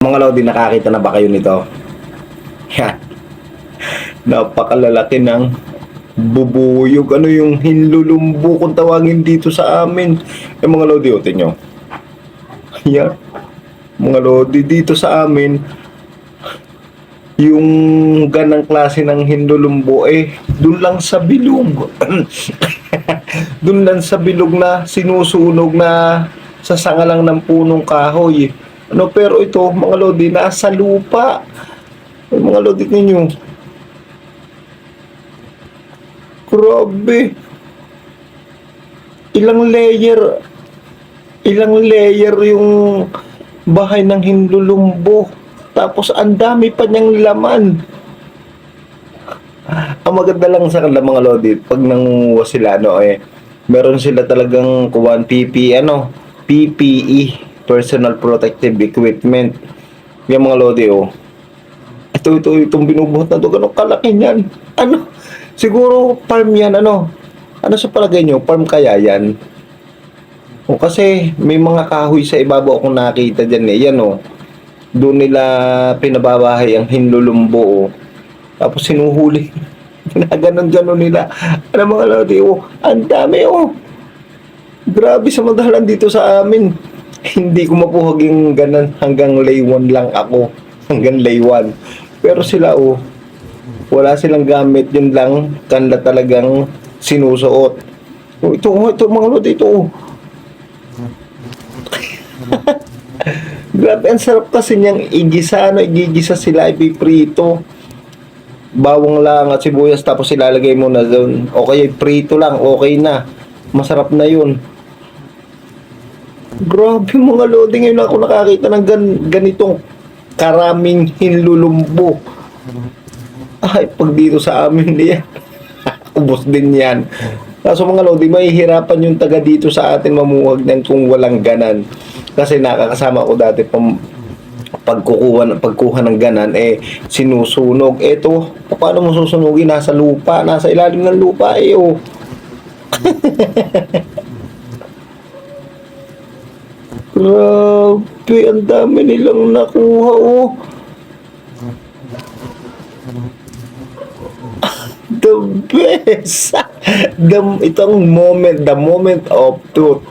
Mga Lodi, nakakita na ba kayo nito? Yan. Napakalalaki ng bubuyog. Ano yung hinlulumbo kung tawagin dito sa amin. Eh mga Lodi, utin nyo. Yan. Mga Lodi, dito sa amin, yung ganang klase ng hinlulumbo eh, dun lang sa bilog. dun lang sa bilog na sinusunog na sa sanga lang ng punong kahoy. Ano, pero ito, mga lodi, nasa lupa. Ay, mga lodi ninyo. Grabe. Ilang layer, ilang layer yung bahay ng hinlulumbo. Tapos ang dami pa niyang laman. Ang maganda lang sa kanila mga lodi, pag nangunguha sila, ano eh, meron sila talagang kuwan PP, ano, PPE, Personal Protective Equipment. Yung mga lodi, oh. Ito, ito, itong binubuhat na to, ganun kalaki niyan. Ano? Siguro farm yan, ano? Ano sa palagay nyo? Farm kaya yan? O kasi may mga kahoy sa ibabaw akong nakita dyan eh. Yan oh. Doon nila pinababahay ang hinlulumbo oh. Tapos sinuhuli. Ginaganon-ganon nila. Ano mga lodi oh. Ang dami oh. Grabe sa madahalan dito sa amin. Hindi ko mapuhag yung ganan hanggang laywan lang ako. Hanggang laywan. Pero sila oh. Wala silang gamit. Yun lang. Kanla talagang sinusuot. Oh, ito, oh, ito mga lodi ito oh. Grabe, ang sarap kasi niyang igisa, ano, igigisa sila, ipiprito. Bawang lang at sibuyas, tapos ilalagay mo na doon. Okay, prito lang, okay na. Masarap na yun. Grabe mga lodi, ngayon ako nakakita ng gan ganitong karaming hinlulumbo. Ay, pag dito sa amin niya, ubos din yan. Kaso mga lodi, mahihirapan yung taga dito sa atin mamuhag ng kung walang ganan. Kasi nakakasama ko dati pam pagkukuha pagkuha ng ganan eh sinusunog. Eto, paano mo susunugin nasa lupa, nasa ilalim ng lupa eh oh. Grabe, ang dami nilang nakuha oh. The best! the, itong moment, the moment of truth.